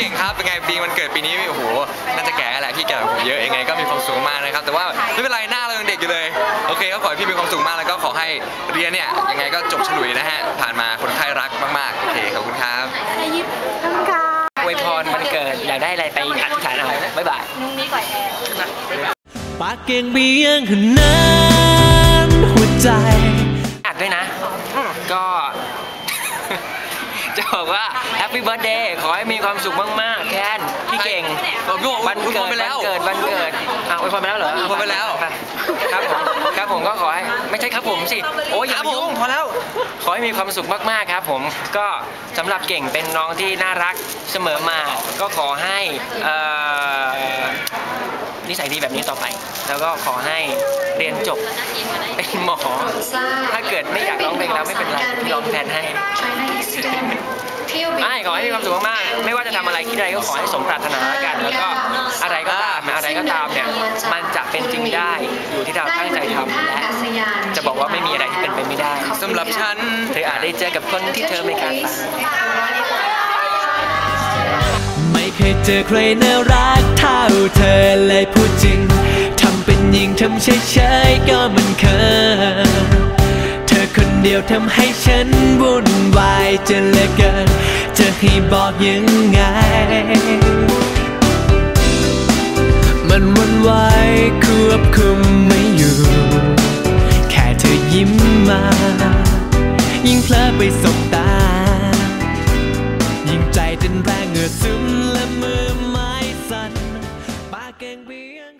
ริงๆวันเกิดปีนี้โอ้โหน่าจะแก่แล้วแหละพี่แก่กว่าผมเยอะยังไงก็มีความสุขมากนะครับ แต่ว่าไม่เป็นไรหน้าเรายังเด็กอยู่เลยโอเคก็ขอให้พี่มีความสุขมากแล้วก็ขอให้เรียนเนี่ยยังไงก็จบฉลุยนะฮะผ่านมาคนไข้รักมากๆโอเคขอบคุณครับอวยพรมันเกิดอยากได้อะไรไปอธิษฐานเอาบ๊ายบายปากเก่งเบี้ยงขนาดหัวใจอัดด้วยนะก็จะ บอกว่าแฮปปี้เบิร์ดเดย์ขอให้มีความสุขมากๆแคนพี่เก่งเออพี่บอกวันอวยพเกิรดไปวัแล้นวเกิดวันเกิดอะอวยพรไปแล้วเหรออวยพรไปแล้วครับผมครับผมก็ขอให้ไม่ใช่ครับผมสิโอ้ยอย่าครับมาผมยุ่งพอแล้วขอให้มีความสุขมากๆครับผมก็สำหรับเก่งเป็นน้องที่น่ารักเสมอมา ก็ขอให้เอ่อ นิสัยดีแบบนี้ต่อไป แล้วก็ขอให้เรียนจบเป็นหมอ ถ้าเกิดไม่อยากร้องเพลงแล้วไม่เป็นไรพี่ร้องแทนให้ไม่ขอให้มีความสุขมากๆไม่ว่าจะทำอะไรคิดอะไรก็ขอให้สมปรารถนาแล้วกัน แล้วก็อะไรก็ตามนะอะไรก็ตามเนี่ยมันจะเป็นจริงได้อยู่ที่เราตั้งใจทำและจะบอกว่าไม่มีอะไรที่เป็นไปไม่ได้สำหรับฉันเธออาจได้เจอกับคนที่เธอไม่คาดฝันไม่ เจอใครน่ารักเท่าเธอเลยพูดจริง ทำเป็นยิงทำเฉยๆก็มันเคยเธอคนเดียวทำให้ฉันวุ่นวายจนเหลือเกิน จะให้บอกยังไง มันวันวายควบคุมไม่อยู่ แค่เธอยิ้มมา ยิ่งเพลอไปสบตา